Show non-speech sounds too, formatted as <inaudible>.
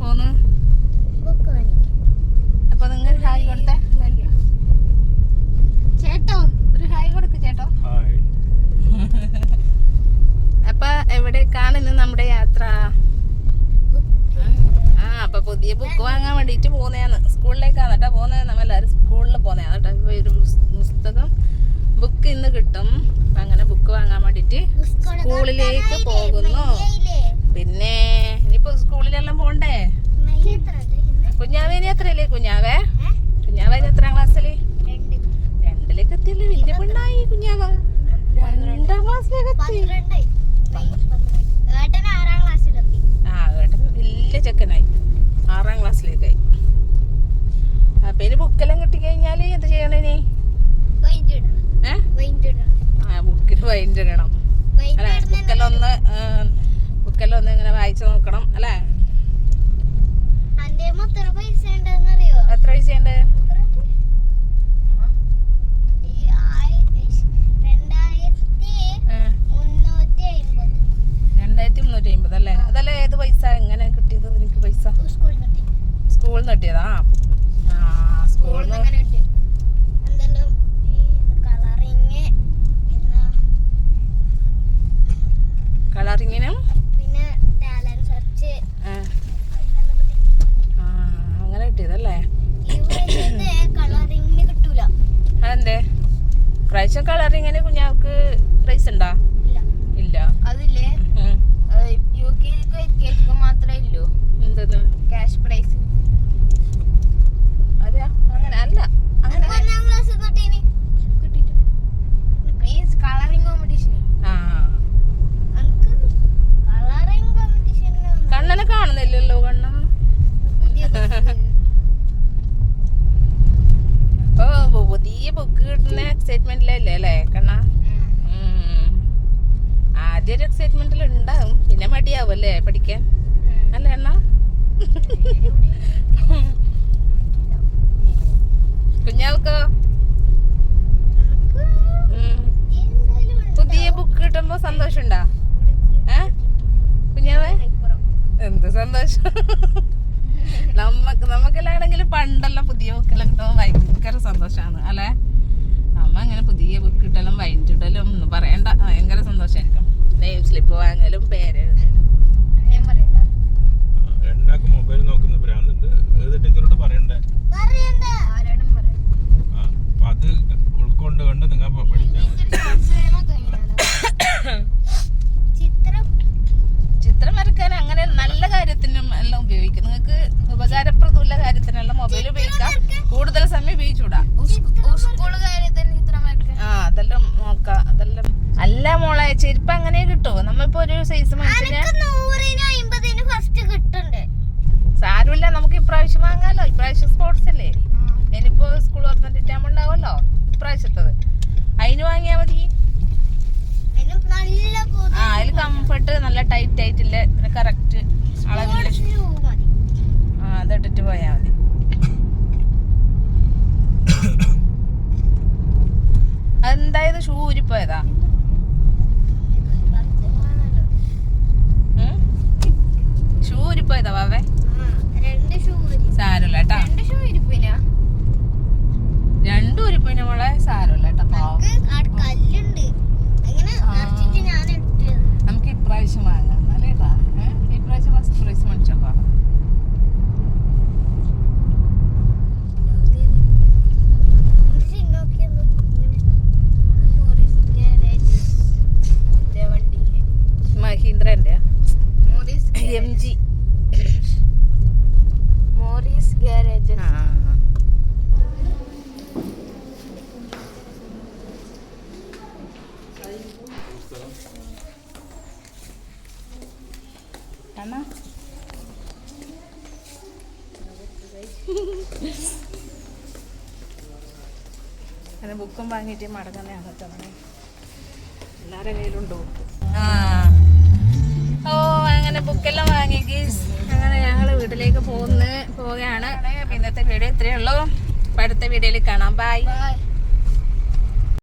പോന്ന് ബുക്ക് വാങ്ങിക്കാൻ. അപ്പൊ നിങ്ങൾ ഹായ് കൊടുത്തേ. ചേട്ടോ ഒരു ഹായ് കൊടുക്ക് ചേട്ടോ. <laughs> അപ്പൊ എവിടേക്കാണ് ഇന്ന് നമ്മുടെ യാത്ര? ആ അപ്പൊ പുതിയ ബുക്ക് വാങ്ങാൻ വേണ്ടിട്ട് പോന്നെയാണ് സ്കൂളിലേക്കാണ് കേട്ടോ പോകുന്നത് നമ്മളെല്ലാരും സ്കൂളിൽ പോന്നെയാണ് കേട്ടോ. ഇപ്പൊ ഒരു പുസ്തകം ബുക്ക് ഇന്ന് കിട്ടും. അപ്പൊ അങ്ങനെ ബുക്ക് വാങ്ങാൻ വേണ്ടിട്ട് സ്കൂളിലേക്ക് പോകുന്നു. പിന്നെ ഇനിയിപ്പോ സ്കൂളിലെല്ലാം പോണ്ടേ? കുഞ്ഞാവേനി എത്രയല്ലേ കുഞ്ഞാവേ? കുഞ്ഞാവേനി എത്രാം ക്ലാസ്സിൽ? രണ്ടിലേക്ക് എത്തിയല്ലേ വലിയ പെണ്ണായി കുഞ്ഞാവ. രണ്ടാം ക്ലാസ്സിലേക്ക് എത്തി ആ ഏട്ടൻ വലിയ ചെക്കനായി. ആറാം ക്ലാസ്സിലേക്കായി. അപ്പൊ ഇനി ബുക്കെല്ലാം കിട്ടിക്കഴിഞ്ഞാൽ എന്ത് ചെയ്യണേ ബുക്കിൽ വൈൻഡ് ഇടണം. അല്ലെ ബുക്കെല്ലാം ഒന്ന് ബുക്കെല്ലാം ഒന്ന് ഇങ്ങനെ വായിച്ചു നോക്കണം അല്ലേ? എത്ര പൈസ ഉണ്ട്? രണ്ടായിരത്തി മുന്നൂറ്റി അമ്പത് അല്ലേ? അതല്ലേ ഏത് പൈസ? എങ്ങനെ കിട്ടിയത് നിനക്ക് പൈസ? സ്കൂളിൽ നിന്ന് സ്കൂളിൽ നിന്ന് കിട്ടിയതാ? ആ സ്കൂളിൽ നിന്ന് കിട്ടി എന്തെല്ലാം ഈ കളറിങ് പിന്നെ കളറിങ്ങിനും പിന്നെ ടാലന്റ് സെർച്ച് ആ, ആ, അങ്ങനെ കിട്ടിയതല്ലേ ഇവിടുത്തെ കളറിങ്ങിന് കിട്ടൂല അതെന്തേ പ്രാവശ്യം കളറിങ്ങിന് കുഞ്ഞാക്ക് പ്രൈസ് ഉണ്ടോ? ഇല്ല. അതില്ലേ. യു കെയിലേക്ക് എൽ കെ ജിക്ക് മാത്രമേ ഉള്ളൂ. ക്യാഷ് പ്രൈസ് അതെയാ? അങ്ങനെ അല്ല. കണ്ണനെ കാണുന്നില്ലല്ലോ കണ്ണ അപ്പൊ പുതിയ ബുക്ക് കിട്ടുന്ന എക്സൈറ്റ്മെന്റിലല്ലേ അല്ലേ കണ്ണ? ആദ്യ ഒരു എക്സൈറ്റ്മെന്റിൽ ഉണ്ടാവും പിന്നെ മടിയാവും അല്ലേ പഠിക്കാൻ? അല്ലേ അണ്ണ? കുഞ്ഞാവക്കോ? പുതിയ ബുക്ക് കിട്ടുമ്പോ സന്തോഷമുണ്ടോ? ഏ? കുഞ്ഞാവേ? എന്ത് സന്തോഷം? നമ്മക്ക് നമുക്കെല്ലാണെങ്കിലും പണ്ടെല്ലാം പുതിയ ബുക്കെല്ലാം കിട്ടുമ്പോൾ ഭയങ്കര സന്തോഷമാണ് അല്ലേ? അമ്മ അങ്ങനെ പുതിയ ബുക്ക് കിട്ടലും വൈകിട്ടലും ഒന്നും പറയണ്ട. ഭയങ്കര സന്തോഷമായിരിക്കും നെയിം സ്ലിപ്പ് വാങ്ങലും പേരെഴുതലും ഞാൻ പറയണ്ട രണ്ടാൾക്ക് മൊബൈൽ നോക്കുന്ന ഭ്രാന്തുണ്ട് ഏത് ടീച്ചറോട് പറയണ്ടേ പറയണ്ട ആരോടും പറയാം ആ, അപ്പൊ അത് ഉൾക്കൊണ്ട് കണ്ട് നിങ്ങൾ പഠിക്കാൻ ചിത്രം ചിത്രം വരയ്ക്കാൻ അങ്ങനെ നല്ല കാര്യത്തിനും എല്ലാം ഉപയോഗിക്കും. നിങ്ങൾക്ക് ഉപകാരപ്രദമുള്ള കാര്യത്തിനെല്ലാം മൊബൈൽ ഉപയോഗിക്കാം. കൂടുതൽ സമയം ചിത്രം ആ അതെല്ലാം നോക്കാം. അതെല്ലാം അല്ല മോളെ ചെരുപ്പ് അങ്ങനെ കിട്ടുമോ നമ്മളിപ്പോ ഒരു സൈസ് മനുഷ്യന് സാരമില്ല നമുക്ക് ഇപ്രാവശ്യം വാങ്ങാലോ. ഇപ്രാവശ്യം സ്പോർട്സ് അല്ലേ? ഇനിയിപ്പോ സ്കൂൾ തുറന്നിട്ടാകുമ്പോ ഉണ്ടാവുമല്ലോ. ഇപ്രാവശ്യത്തത്. അതിന് വാങ്ങിയാ മതി. ആ ടൈറ്റ് ആയിട്ടില്ല? കറക്റ്റ് അളവില്ല ആ അതിട്ടിട്ട് പോയാ മതി. അതെന്തായത്? ഷൂ ഊരിപ്പോയതാ? ഷൂ ഊരിപ്പോയതാ വാവേ രണ്ട് ഷൂ സാരമില്ല കേട്ടാ രണ്ട് ഷൂ ഇരിപ്പിനാ രണ്ടും ഊരിപ്പോയിന മോളെ സാരമില്ല കേട്ടാ പാവം നമുക്ക് ആടെ കല്ലുണ്ട് അങ്ങനെ ആ. നിറച്ചിട്ട് ഞാൻ ഇട്ടത് നമുക്ക് ഇപ്രാവശ്യം വാങ്ങാം അല്ലേട്ടാ ഏഹ് ഇപ്രാവശ്യം ഫസ്റ്റ് പ്രൈസ് മേടിച്ചോക്കാം എന്നിട്ട് നോക്കിയത് ഇങ്ങനെ മോറിസ് ഗാരേജ് വണ്ടിയിലെ മഹീന്ദ്രന്റെ Morris M G Morris garage അത് ബുക്കും വാങ്ങിയിട്ട് മടങ്ങുന്നതാണ് തവണ എല്ലാവരുടെ കയ്യിലുണ്ടോ? ആ. ഓ അങ്ങനെ ബുക്കെല്ലാം വാങ്ങി ഗീസ്. വീട്ടിലേക്ക് പോകുന്ന പോവുകയാണ്. ഇന്നത്തെ വീഡിയോ ഇത്രയേ ഉള്ളൂ. അടുത്ത വീഡിയോയിൽ കാണാം. Bye bye